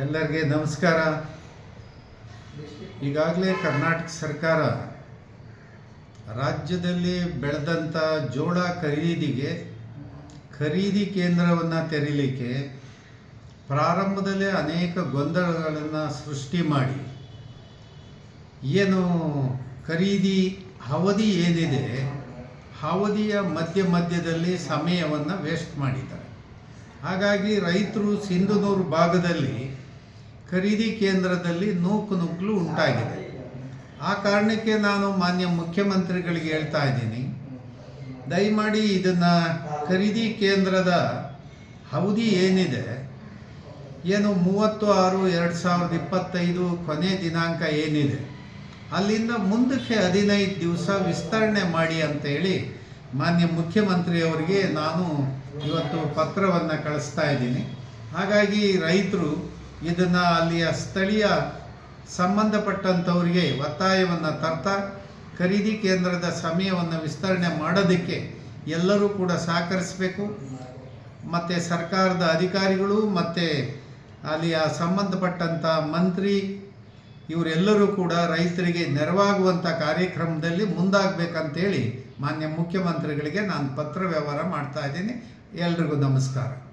ಎಲ್ಲರಿಗೆ ನಮಸ್ಕಾರ. ಈಗಾಗಲೇ ಕರ್ನಾಟಕ ಸರ್ಕಾರ ರಾಜ್ಯದಲ್ಲಿ ಬೆಳೆದಂಥ ಜೋಳ ಖರೀದಿಗೆ ಖರೀದಿ ಕೇಂದ್ರವನ್ನು ತೆರೀಲಿಕ್ಕೆ ಪ್ರಾರಂಭದಲ್ಲೇ ಅನೇಕ ಗೊಂದಲಗಳನ್ನು ಸೃಷ್ಟಿ ಮಾಡಿ. ಏನು ಖರೀದಿ ಅವಧಿ ಏನಿದೆ, ಅವಧಿಯ ಮಧ್ಯ ಮಧ್ಯದಲ್ಲಿ ಸಮಯವನ್ನು ವೇಸ್ಟ್ ಮಾಡಿದ್ದಾರೆ. ಹಾಗಾಗಿ ರೈತರು ಸಿಂಧುನೂರು ಭಾಗದಲ್ಲಿ ಖರೀದಿ ಕೇಂದ್ರದಲ್ಲಿ ನೂಕು ನುಗ್ಗಲು ಉಂಟಾಗಿದೆ. ಆ ಕಾರಣಕ್ಕೆ ನಾನು ಮಾನ್ಯ ಮುಖ್ಯಮಂತ್ರಿಗಳಿಗೆ ಹೇಳ್ತಾ ಇದ್ದೀನಿ, ದಯಮಾಡಿ ಇದನ್ನು ಖರೀದಿ ಕೇಂದ್ರದ ಅವಧಿ ಏನಿದೆ, ಏನು ಮೂವತ್ತು ಆರು ಎರಡು ಸಾವಿರದ ಇಪ್ಪತ್ತೈದು ಕೊನೆ ದಿನಾಂಕ ಏನಿದೆ, ಅಲ್ಲಿಂದ ಮುಂದಕ್ಕೆ ಹದಿನೈದು ದಿವಸ ವಿಸ್ತರಣೆ ಮಾಡಿ ಅಂತೇಳಿ ಮಾನ್ಯ ಮುಖ್ಯಮಂತ್ರಿಯವರಿಗೆ ನಾನು ಇವತ್ತು ಪತ್ರವನ್ನು ಕಳಿಸ್ತಾ ಇದ್ದೀನಿ. ಹಾಗಾಗಿ ರೈತರು ಇದನ್ನು ಅಲ್ಲಿಯ ಸ್ಥಳೀಯ ಸಂಬಂಧಪಟ್ಟಂಥವರಿಗೆ ಒತ್ತಾಯವನ್ನು ತರ್ತಾ, ಖರೀದಿ ಕೇಂದ್ರದ ಸಮಯವನ್ನು ವಿಸ್ತರಣೆ ಮಾಡೋದಕ್ಕೆ ಎಲ್ಲರೂ ಕೂಡ ಸಹಕರಿಸಬೇಕು. ಮತ್ತು ಸರ್ಕಾರದ ಅಧಿಕಾರಿಗಳು, ಮತ್ತು ಅಲ್ಲಿಯ ಸಂಬಂಧಪಟ್ಟಂಥ ಮಂತ್ರಿ, ಇವರೆಲ್ಲರೂ ಕೂಡ ರೈತರಿಗೆ ನೆರವಾಗುವಂಥ ಕಾರ್ಯಕ್ರಮದಲ್ಲಿ ಮುಂದಾಗಬೇಕಂತೇಳಿ ಮಾನ್ಯ ಮುಖ್ಯಮಂತ್ರಿಗಳಿಗೆ ನಾನು ಪತ್ರ ವ್ಯವಹಾರ ಮಾಡ್ತಾ ಇದ್ದೀನಿ. ಎಲ್ರಿಗೂ ನಮಸ್ಕಾರ.